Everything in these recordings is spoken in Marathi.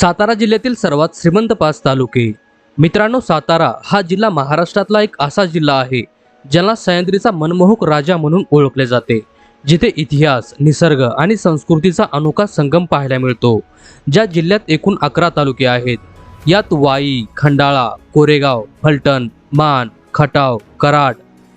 सातारा जिल्ह्यातील सर्वात श्रीमंत पाच तालुके. मित्रांनो सातारा हा जिल्हा महाराष्ट्रातला एक असा जिल्हा आहे ज्याला सह्याद्रीचा मनमोहक राजा म्हणून ओळखले जाते. जिथे इतिहास निसर्ग आणि संस्कृतीचा अनोखा संगम पाहायला मिळतो ज्या जिल्ह्यात एकूण अकरा तालुके आहेत. यात वाई खंडाळा कोरेगाव फलटण मान खटाव कराड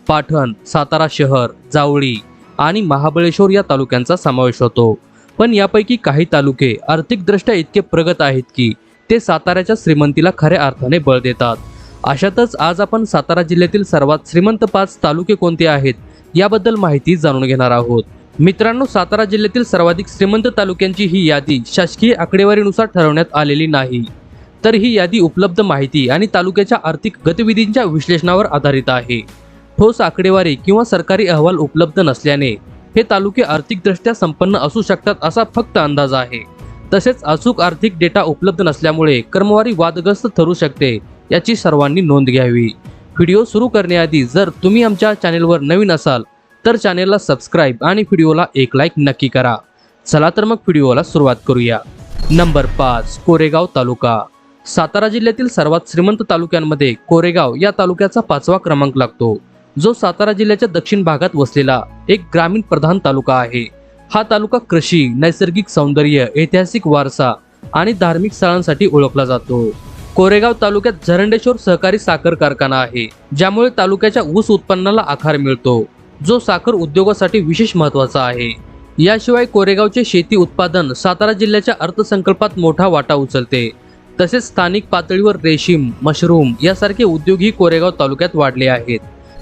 पाठण सातारा शहर जावळी आणि महाबळेश्वर या तालुक्यांचा समावेश होतो. पण यापैकी काही तालुके आर्थिकदृष्ट्या इतके प्रगत आहेत की ते साताऱ्याच्या श्रीमंतीला खऱ्या अर्थाने बळ देतात. अशातच आज आपण सातारा जिल्ह्यातील सर्वात श्रीमंत पाच तालुके कोणते आहेत याबद्दल माहिती जाणून घेणार आहोत. मित्रांनो सातारा जिल्ह्यातील सर्वाधिक श्रीमंत तालुक्यांची ही यादी शासकीय आकडेवारीनुसार ठरवण्यात आलेली नाही. तर ही यादी उपलब्ध माहिती आणि तालुक्याच्या आर्थिक गतिविधींच्या विश्लेषणावर आधारित आहे. ठोस आकडेवारी किंवा सरकारी अहवाल उपलब्ध नसल्याने हे तालुके आर्थिकदृष्ट्या संपन्न असू शकतात असा फक्त अंदाज आहे. तसेच अचूक आर्थिक डेटा उपलब्ध नसल्यामुळे क्रमवारी वादग्रस्त ठरू शकते याची सर्वांनी नोंद घ्यावी. व्हिडिओ सुरू करण्याआधी जर तुम्ही आमच्या चॅनेलवर नवीन असाल तर चॅनेलला सबस्क्राईब आणि व्हिडिओला एक लाईक नक्की करा. चला तर मग व्हिडिओला सुरुवात करूया. नंबर पाच कोरेगाव तालुका. सातारा जिल्ह्यातील सर्वात श्रीमंत तालुक्यांमध्ये कोरेगाव या तालुक्याचा पाचवा क्रमांक लागतो. जो सातारा जिल्ह्याच्या दक्षिण भागात वसलेला एक ग्रामीण प्रधान तालुका आहे. हा तालुका कृषी नैसर्गिक सौंदर्य ऐतिहासिक वारसा आणि धार्मिक स्थळांसाठी ओळखला जातो. कोरेगाव तालुक्यात झरंडेश्वर सहकारी साखर कारखाना आहे ज्यामुळे तालुक्याच्या ऊस उत्पन्नाला आकार मिळतो. जो साखर उद्योगासाठी विशेष महत्त्वाचा आहे. याशिवाय कोरेगावचे शेती उत्पादन सातारा जिल्ह्याच्या अर्थसंकल्पात मोठा वाटा उचलते. तसेच स्थानिक पातळीवर रेशीम मशरूम यासारखे उद्योगही कोरेगाव तालुक्यात वाढले आहेत.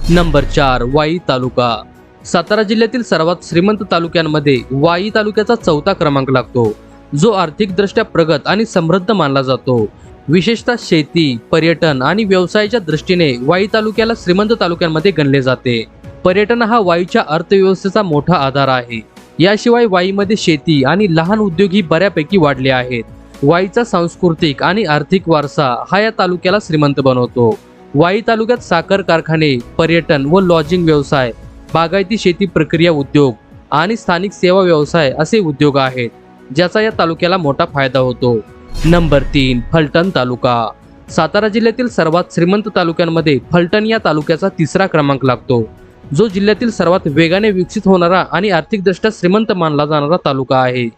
नंबर चार वाई तालुका. सातारा जिल्ह्यातील सर्वात श्रीमंत तालुक्यांमध्ये वाई तालुक्याचा चौथा क्रमांक लागतो. जो आर्थिकदृष्ट्या प्रगत आणि समृद्ध मानला जातो. विशेषतः शेती पर्यटन आणि व्यवसायाच्या दृष्टीने वाई तालुक्याला श्रीमंत तालुक्यांमध्ये गणले जाते. पर्यटन हा वाईच्या अर्थव्यवस्थेचा मोठा आधार आहे. याशिवाय वाईमध्ये शेती आणि लहान उद्योगही बऱ्यापैकी वाढले आहेत. वाईचा सांस्कृतिक आणि आर्थिक वारसा हा या तालुक्याला श्रीमंत बनवतो. वाई तालुक्यात साखर कारखाने पर्यटन व लॉजिंग व्यवसाय बागायती शेती प्रक्रिया उद्योग आणि स्थानिक सेवा व्यवसाय असे उद्योग आहेत ज्याचा या तालुक्याला मोठा फायदा होतो. नंबर तीन फलटण तालुका. सातारा जिल्ह्यातील सर्वात श्रीमंत तालुक्यांमध्ये फलटण या तालुक्याचा तिसरा क्रमांक लागतो. जो जिल्ह्यातील सर्वात वेगाने विकसित होणारा आणि आर्थिकदृष्ट्या श्रीमंत मानला जाणारा तालुका आहे.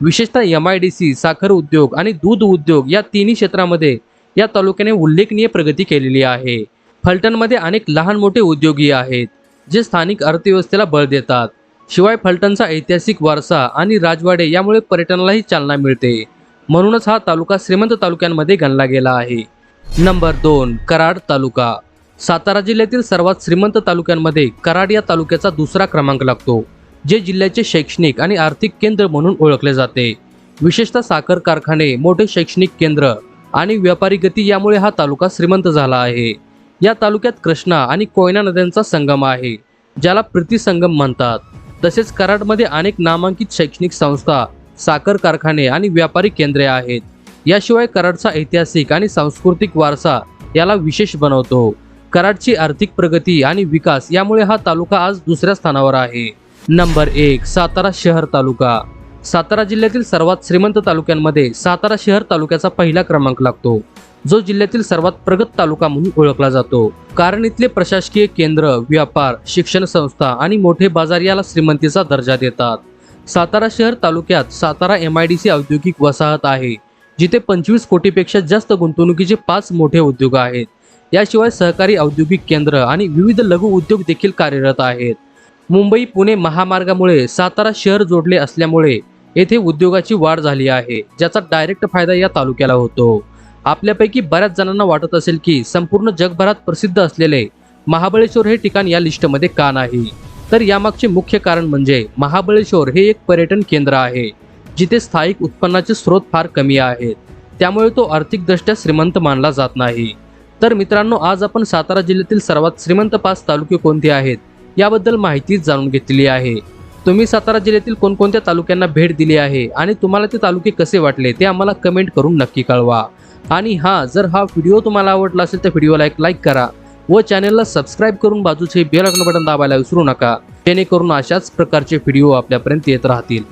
विशेषतः एम आय डी सी साखर उद्योग आणि दूध उद्योग या तिन्ही क्षेत्रामध्ये या तालुक्याने उल्लेखनीय प्रगती केलेली आहे. फलटणमध्ये अनेक लहान मोठे उद्योगी आहेत जे स्थानिक अर्थव्यवस्थेला बळ देतात. शिवाय फलटणचा ऐतिहासिक वारसा आणि राजवाडे यामुळे पर्यटनालाही चालना मिळते. म्हणूनच हा तालुका श्रीमंत तालुक्यांमध्ये गणला गेला आहे. नंबर दोन कराड तालुका. सातारा जिल्ह्यातील सर्वात श्रीमंत तालुक्यांमध्ये कराड या तालुक्याचा दुसरा क्रमांक लागतो जे जिल्ह्याचे शैक्षणिक आणि आर्थिक केंद्र म्हणून ओळखले जाते. विशेषतः साखर कारखाने मोठे शैक्षणिक केंद्र आणि व्यापारी गती यामुळे हा तालुका श्रीमंत झाला आहे. या तालुक्यात कृष्णा आणि कोयना नद्यांचा संगम आहे ज्याला प्रीतिसंगम म्हणतात. तसेच कराडमध्ये अनेक नामांकित शैक्षणिक संस्था साखर कारखाने आणि व्यापारी केंद्रे आहेत. याशिवाय कराडचा ऐतिहासिक आणि सांस्कृतिक वारसा याला विशेष बनवतो. कराडची आर्थिक प्रगती आणि विकास यामुळे हा तालुका आज दुसऱ्या स्थानावर आहे. नंबर एक सातारा शहर तालुका. सातारा जिल्ह्यातील सर्वात श्रीमंत तालुक्यांमध्ये सातारा शहर तालुक्याचा पहिला क्रमांक लागतो. जो जिल्ह्यातील सर्वात प्रगत तालुका म्हणून ओळखला जातो. कारण इथले प्रशासकीय केंद्र व्यापार शिक्षण संस्था आणि मोठे बाजार याला श्रीमंतीचा दर्जा देतात. सातारा शहर तालुक्यात Satara M I D C औद्योगिक वसाहत आहे जिथे पंचवीस कोटीपेक्षा जास्त गुंतवणुकीचे पाच मोठे उद्योग आहेत. याशिवाय सहकारी औद्योगिक केंद्र आणि विविध लघु उद्योग देखील कार्यरत आहेत. मुंबई पुणे महामार्गामुळे सातारा शहर जोडले असल्यामुळे येथे उद्योगाची वाढ झाली आहे ज्याचा डायरेक्ट फायदा या तालुक्याला होतो. आपल्यापैकी बऱ्याच जणांना वाटत असेल की संपूर्ण जगभरात प्रसिद्ध असलेले महाबळेश्वर हे ठिकाण या लिस्टमध्ये का नाही? तर यामागचे मुख्य कारण म्हणजे महाबळेश्वर हे एक पर्यटन केंद्र आहे जिथे स्थायिक उत्पन्नाचे स्रोत फार कमी आहेत. त्यामुळे तो आर्थिकदृष्ट्या श्रीमंत मानला जात नाही. तर मित्रांनो आज आपण सातारा जिल्ह्यातील सर्वात श्रीमंत पाच तालुके कोणते आहेत? याबद्दल माहिती जाणून घेतली आहे. तुम्ही सातारा जिल्ह्यातील कोणकोणत्या तालुक्यांना भेट दिली आहे आणि तुम्हाला ते तालुके कसे वाटले ते आम्हाला कमेंट करून नक्की कळवा. आणि हां जर हा व्हिडिओ तुम्हाला आवडला असेल तर व्हिडिओला एक लाईक करा व चॅनलला सबस्क्राईब करून बाजूचे बेल आयकॉन बटन दाबायला विसरू नका. जेणेकरून अशाच प्रकारचे व्हिडिओ आपल्यापर्यंत येत राहतील.